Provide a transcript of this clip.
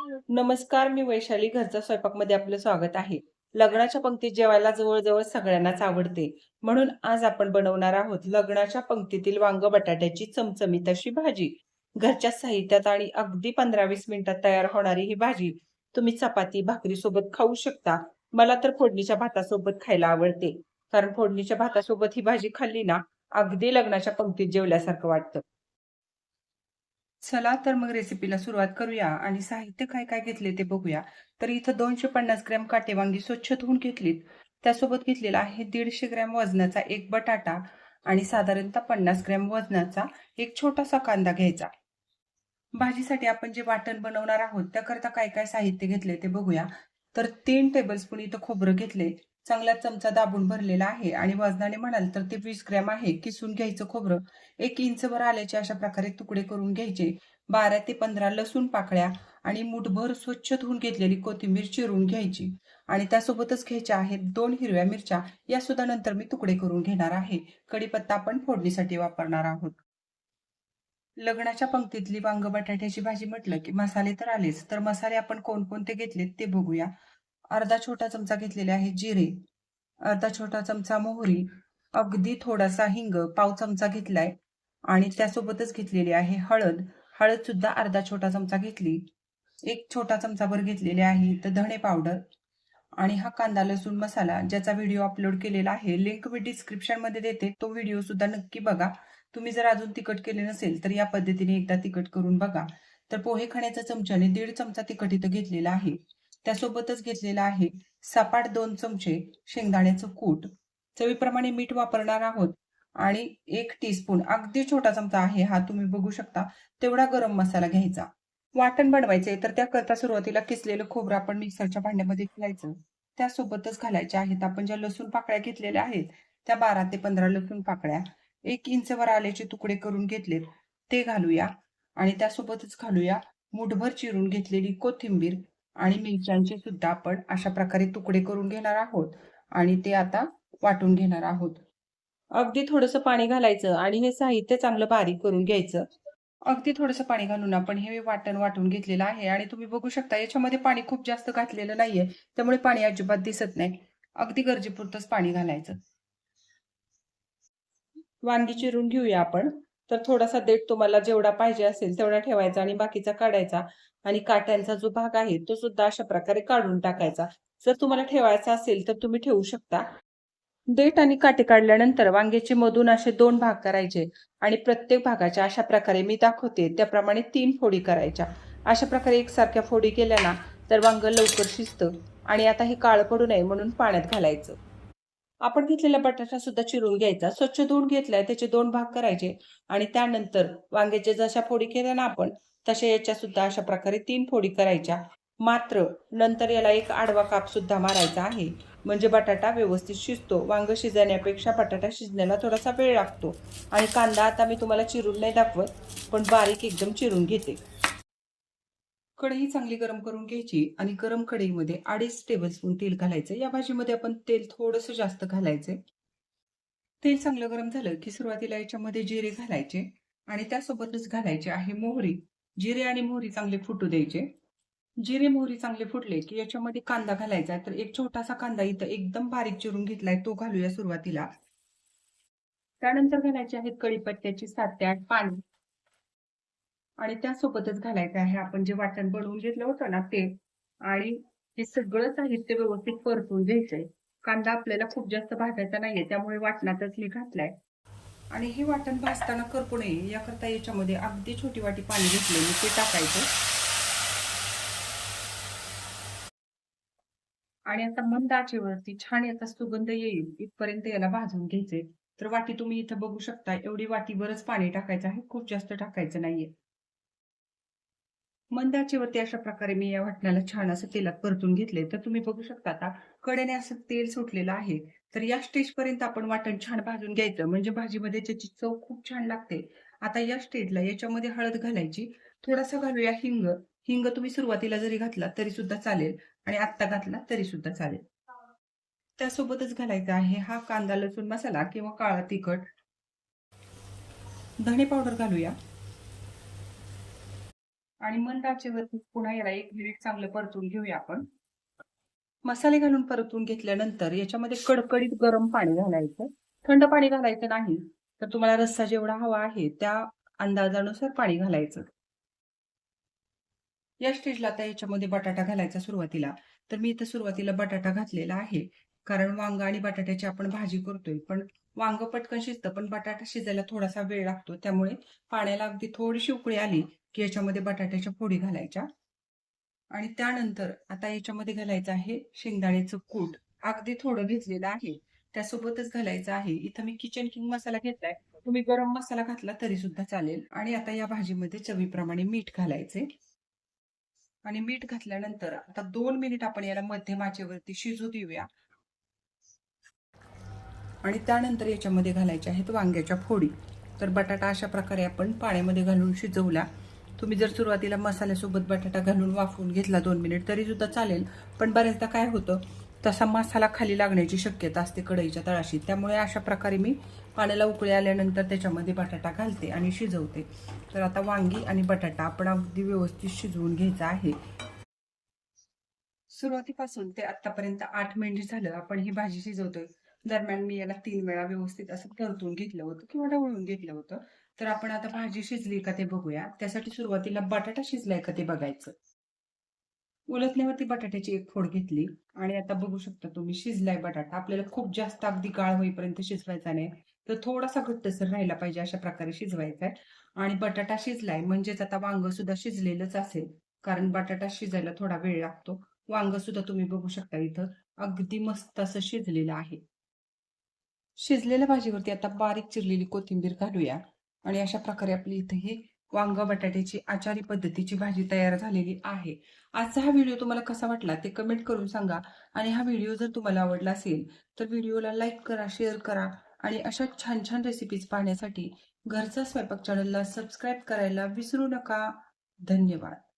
नमस्कार मी वैशाली. घरचा स्वयंपाकमध्ये आपलं स्वागत आहे. लग्नाच्या पंक्तीत जेवायला जवळजवळ सगळ्यांनाच आवडते. म्हणून आज आपण बनवणार आहोत लग्नाच्या पंक्तीतील वांग बटाट्याची चमचमीत अशी भाजी. घरच्या साहित्यात आणि अगदी पंधरा वीस मिनिटात तयार होणारी ही भाजी तुम्ही चपाती भाकरी सोबत खाऊ शकता. मला तर फोडणीच्या भातासोबत खायला आवडते. कारण फोडणीच्या भातासोबत ही भाजी खाल्ली ना अगदी लग्नाच्या पंक्तीत जेवल्यासारखं वाटतं. चला तर मग रेसिपीला सुरुवात करूया आणि साहित्य काय काय घेतले ते बघूया. तर इथं दोनशे पन्नास ग्रॅम काटे वांगी स्वच्छ धुवून घेतलीत. त्यासोबत घेतलेला आहे दीडशे ग्रॅम वजनाचा एक बटाटा आणि साधारणतः पन्नास ग्रॅम वजनाचा एक छोटासा कांदा घ्यायचा. भाजीसाठी आपण जे वाटण बनवणार आहोत त्याकरता काय काय साहित्य घेतले ते बघूया. तर तीन टेबलस्पून इथं खोबरं घेतले. चांगला चमचा दाबून भरलेला आहे. आणि वजनाने म्हणाल तर ते वीस ग्रॅम आहे. किसून घ्यायचं खोबरं? एक इंचभर आल्याचे अशा प्रकारे तुकडे करून घ्यायचे. बारा ते पंधरा लसूण पाकळ्या आणि मुठभर स्वच्छ धुवून घेतलेली कोथिंबीर चिरून घ्यायची. आणि त्यासोबतच घ्यायच्या आहेत दोन हिरव्या मिरच्या. या सुद्धा नंतर मी तुकडे करून घेणार आहे. कढीपत्ता आपण फोडणीसाठी वापरणार आहोत. लग्नाच्या पंक्तीतली वांग बटाट्याची भाजी म्हटलं की मसाले तर आलेच. तर मसाले आपण कोणकोणते घेतलेत ते बघूया. अर्धा छोटा चमचा घेतलेले आहे जिरे अर्धा छोटा चमचा मोहरी अगदी थोडासा हिंग पाव चमचा घेतलाय आणि त्यासोबतच घेतलेली आहे हळद. हळद सुद्धा अर्धा छोटा चमचा घेतली. एक छोटा चमचाभर घेतलेले आहे तर धणे पावडर आणि हा कांदा लसूण मसाला ज्याचा व्हिडिओ अपलोड केलेला आहे. लिंक मी डिस्क्रिप्शनमध्ये देते. तो व्हिडिओ सुद्धा नक्की बघा. तुम्ही जर अजून तिखट केले नसेल तर या पद्धतीने एकदा तिखट करून बघा. तर पोहे खाण्याच्या चमच्याने दीड चमचा तिखट इथं घेतलेला आहे. त्यासोबतच घेतलेला आहे सपाट दोन चमचे शेंगदाण्याचं कूट. चवीप्रमाणे मीठ वापरणार आहोत आणि एक टीस्पून अगदी छोटा चमचा आहे हा तुम्ही बघू शकता तेवढा गरम मसाला घ्यायचा. वाटण बनवायचे तर त्याकरता सुरुवातीला किसलेलं खोबरं आपण मिक्सरच्या भांड्यामध्ये घालायचं. त्यासोबतच घालायचे आहेत आपण ज्या लसूण पाकळ्या घेतलेल्या आहेत त्या बारा ते पंधरा लसूण पाकळ्या. एक इंचवर आल्याचे तुकडे करून घेतलेत ते घालूया. आणि त्यासोबतच घालूया मुठभर चिरून घेतलेली कोथिंबीर आणि मिरच्यांचे सुद्धा आपण अशा प्रकारे तुकडे करून घेणार आहोत आणि ते आता वाटून घेणार आहोत. अगदी थोडंसं पाणी घालायचं आणि हे साहित्य चांगलं बारीक करून घ्यायचं. अगदी थोडंसं पाणी घालून आपण हे वाटण वाटून घेतलेलं आहे आणि तुम्ही बघू शकता याच्यामध्ये पाणी खूप जास्त घातलेलं नाहीये त्यामुळे पाणी अजिबात दिसत नाही. अगदी गरजेपुरतंच पाणी घालायचं. वांगी चिरून घेऊया आपण. तर थोडासा देठ तुम्हाला जेवढा पाहिजे असेल तेवढा ठेवायचा आणि बाकीचा काढायचा. आणि काट्यांचा जो भाग आहे तो सुद्धा अशा प्रकारे काढून टाकायचा. जर तुम्हाला ठेवायचा असेल तर तुम्ही ठेवू शकता. देठ आणि काटे काढल्यानंतर वांग्याचे मधून असे दोन भाग करायचे आणि प्रत्येक भागाच्या अशा प्रकारे मी दाखवते त्याप्रमाणे तीन फोडी करायच्या. अशा प्रकारे एकसारख्या फोडी केल्या ना तर वांग लवकर शिजतं आणि आता हे काळं पडू नये म्हणून पाण्यात घालायचं. आपण घेतलेला बटाटा सुद्धा चिरून घ्यायचा. स्वच्छ धुवून घेतलाय त्याचे दोन भाग करायचे आणि त्यानंतर वांग्याच्या जशा फोडी केल्या ना आपण तशा याच्या सुद्धा अशा प्रकारे तीन फोडी करायच्या. मात्र नंतर याला एक आडवा काप सुद्धा मारायचा आहे. म्हणजे बटाटा व्यवस्थित शिजतो. वांग शिजण्यापेक्षा बटाटा शिजण्याला थोडासा वेळ लागतो. आणि कांदा आता मी तुम्हाला चिरून नाही दाखवत पण बारीक एकदम चिरून घेते. कढई चांगली गरम करून घ्यायची आणि गरम कढईमध्ये अडीच टेबलस्पून तेल घालायचं. या भाजीमध्ये आपण तेल थोडंसं जास्त घालायचं. तेल चांगलं गरम झालं की सुरुवातीला याच्यामध्ये जिरे घालायचे आणि त्यासोबतच घालायचे आहे मोहरी. जिरे आणि मोहरी चांगले फुटू द्यायचे. जिरे मोहरी चांगले फुटले की याच्यामध्ये कांदा घालायचा तर एक छोटासा कांदा इथं एकदम बारीक चिरून घेतलाय तो घालूया सुरुवातीला. त्यानंतर घालायचे आहेत कढीपत्त्याची सात ते आठ पाणी आणि त्यासोबतच घालायचं आहे. आपण जे वाटण बनवून घेतलं होतं ना ते आणि हे सगळं साहित्य व्यवस्थित परतून घ्यायचंय. कांदा आपल्याला खूप जास्त भाजायचा नाहीये त्यामुळे वाटणातच मी घातलाय. आणि हे वाटण भाजताना करपू नये याकरता याच्यामध्ये अगदी छोटी वाटी पाणी घेतलेली ते टाकायचं. आणि आता मंद आचेवरती छान याचा सुगंध येईल इथपर्यंत याला भाजून घ्यायचे तर वाटी तुम्ही इथं बघू शकता एवढी वाटीवरच पाणी टाकायचं आहे. खूप जास्त टाकायचं नाहीये. मंदाचेवरती अशा प्रकारे मी या वाटण्याला छान असं तेलात परतून घेतले तर तुम्ही बघू शकता आता कडेने असं तेल सुटलेलं आहे. तर या स्टेज पर्यंत आपण वाटण छान भाजून घ्यायचं. म्हणजे भाजीमध्ये त्याची चव खूप छान लागते. आता या स्टेजला याच्यामध्ये हळद घालायची. थोडासा घालूया हिंग. हिंग तुम्ही सुरुवातीला जरी घातला तरी सुद्धा चालेल. आणि आत्ता घातला तरी सुद्धा चालेल. त्यासोबतच घालायचा आहे हा कांदा लसूण मसाला किंवा काळा तिखट. धणे पावडर घालूया. आणि मंद आचेवरती पुन्हा याला एक मिनिट चांगलं परतून घेऊया आपण. मसाले घालून परतून घेतल्यानंतर याच्यामध्ये कडकडीत गरम पाणी घालायचं. थंड पाणी घालायचं नाही तर तुम्हाला रस्सा जेवढा हवा आहे त्या अंदाजानुसार पाणी घालायचं. या स्टेजला आता याच्यामध्ये बटाटा घालायचा सुरुवातीला. तर मी इथं सुरुवातीला बटाटा घातलेला आहे. कारण वांग आणि बटाट्याची आपण भाजी करतोय. पण वांग पटकन शिजतं पण बटाटा शिजायला थोडासा वेळ लागतो. त्यामुळे पाण्याला अगदी थोडीशी उकळी आली की याच्यामध्ये बटाट्याच्या फोडी घालायच्या. आणि त्यानंतर आता याच्यामध्ये घालायचं आहे शेंगदाण्याचं कूट. अगदी थोडं घेतलेलं आहे. त्यासोबतच घालायचं आहे. इथं मी किचन किंग मसाला घेतलाय. तुम्ही गरम मसाला घातला तरी सुद्धा चालेल. आणि आता या भाजीमध्ये चवीप्रमाणे मीठ घालायचे. आणि मीठ घातल्यानंतर आता दोन मिनिट आपण याला मध्यम आचेवरती शिजू देऊया. आणि त्यानंतर याच्यामध्ये घालायच्या आहेत वांग्याच्या फोडी. तर बटाटा अशा प्रकारे आपण पाण्यामध्ये घालून शिजवला. तुम्ही जर सुरुवातीला मसाल्यासोबत बटाटा घालून वाफवून घेतला दोन मिनिट तरीसुद्धा चालेल. पण बऱ्याचदा काय होतं तसा मसाला खाली लागण्याची शक्यता असते कढईच्या तळाशी. त्यामुळे अशा प्रकारे मी पाण्याला उकळी आल्यानंतर त्याच्यामध्ये बटाटा घालते आणि शिजवते. तर आता वांगी आणि बटाटा आपण अगदी व्यवस्थित शिजवून घ्यायचा आहे. सुरुवातीपासून ते आत्तापर्यंत आठ मिनिट झालं आपण ही भाजी शिजवतोय. दरम्यान मी याला तीन वेळा व्यवस्थित असं परतून घेतलं होतं किंवा ढवळून घेतलं होतं. तर आपण आता भाजी शिजली का ते बघूया. त्यासाठी सुरुवातीला बटाटा शिजलाय का ते बघायचं. उलटल्यावरती बटाट्याची एक फोड घेतली. आणि आता बघू शकता तुम्ही शिजलाय बटाटा. आपल्याला खूप जास्त अगदी गाळ होईपर्यंत शिजवायचा नाही. तर थोडासा घट्टसर राहिला पाहिजे अशा प्रकारे शिजवायचा आहे. आणि बटाटा शिजलाय म्हणजेच आता वांग सुद्धा शिजलेलंच असेल. कारण बटाटा शिजायला थोडा वेळ लागतो. वांग सुद्धा तुम्ही बघू शकता इथं अगदी मस्त असं शिजलेलं आहे. शिजलेल्या भाजीवरती आता बारीक चिरलेली कोथिंबीर घालूया. आणि अशा प्रकारे आपली इथे ही वांग बटाट्याची आचारी पद्धतीची भाजी तयार झालेली आहे. आजचा हा व्हिडिओ तुम्हाला कसा वाटला ते कमेंट करून सांगा. आणि हा व्हिडिओ जर तुम्हाला आवडला असेल तर व्हिडिओला लाईक करा शेअर करा. आणि अशा छान छान रेसिपीज पाहण्यासाठी घरचा स्वयंपाक चॅनलला सबस्क्राईब करायला विसरू नका. धन्यवाद.